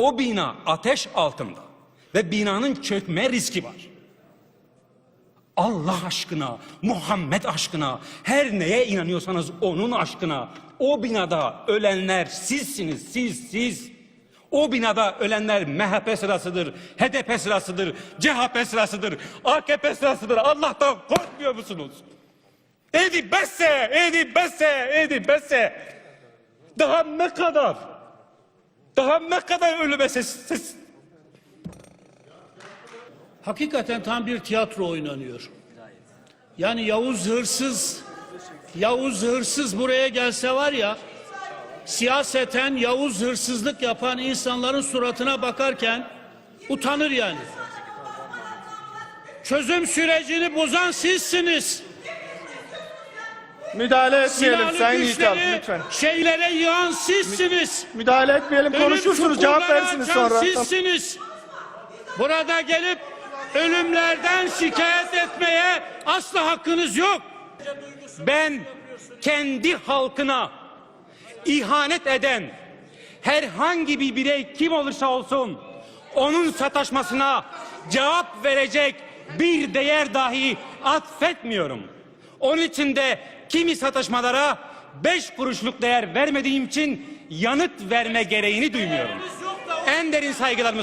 O bina ateş altında ve binanın çökme riski var. Allah aşkına, Muhammed aşkına, her neye inanıyorsanız onun aşkına, o binada ölenler sizsiniz, siz, siz. O binada ölenler MHP sırasıdır, HDP sırasıdır, CHP sırasıdır, AKP sırasıdır. Allah'tan korkmuyor musunuz? Edi besse, edi besse, edi besse. Daha ne kadar? Daha kadar ölüme ses, Hakikaten tam bir tiyatro oynanıyor. Yani Yavuz hırsız, Yavuz hırsız buraya gelse var ya, siyaseten Yavuz hırsızlık yapan insanların suratına bakarken utanır yani. Çözüm sürecini bozan sizsiniz. Müdahale etmeyelim Silahlı Sayın güçleri lütfen. şeylere yığan sizsiniz. Müdahale etmeyelim Ölüm konuşursunuz cevap versiniz sonra. Sizsiniz. Burada gelip ölümlerden şikayet etmeye asla hakkınız yok. Ben kendi halkına ihanet eden herhangi bir birey kim olursa olsun onun sataşmasına cevap verecek bir değer dahi atfetmiyorum. Onun için de kimi sataşmalara beş kuruşluk değer vermediğim için yanıt verme gereğini duymuyorum. En derin saygılarımı.